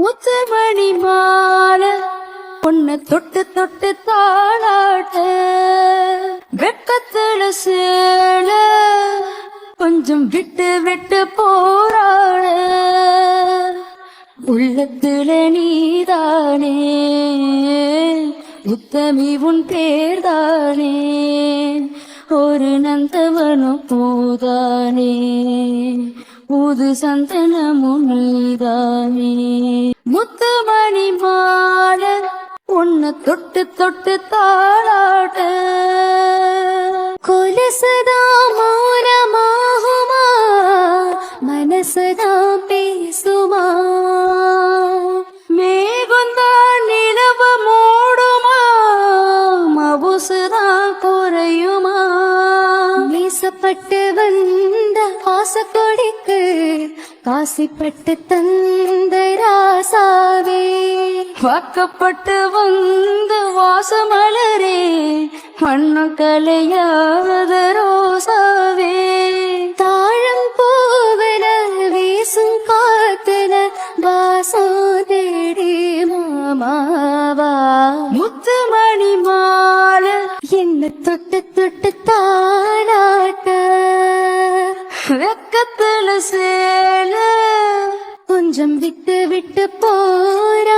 முத்துமணி மாலை பொண்ணு தொட்டு தொட்டு தாளாட்ட. வெக்கத்துல சேல கொஞ்சம் விட்டு விட்டு போராட. உள்ளத்துல நீதானே உத்தமி உன் பேர்தானே. ஒரு நந்தவனும் பூதானே. புது சந்தனமும் முத்துமணி மாட உன்னை தொட்டு தொட்டு தாளாட. கொலசதா மௌனமாகுமா? மனசதா பேசுமா? மேகந்தான் நிலவ மூடுமா? மவுசுதான் குறையுமா? மீசப்பட்டு வந்த காசிப்பட்டு தந்த ராசாவே. வாக்கப்பட்டு வந்த வாசமலரே மண்ணு கலையாத ரோசாவே. தாழம் பூவன வீசும் காத்துல வாசம் தேடி மாமாவா. முத்துமணி மாலை என்ன தொட்டு வெக்கத்துல சேல கொஞ்சம் விட்டு விட்டு போற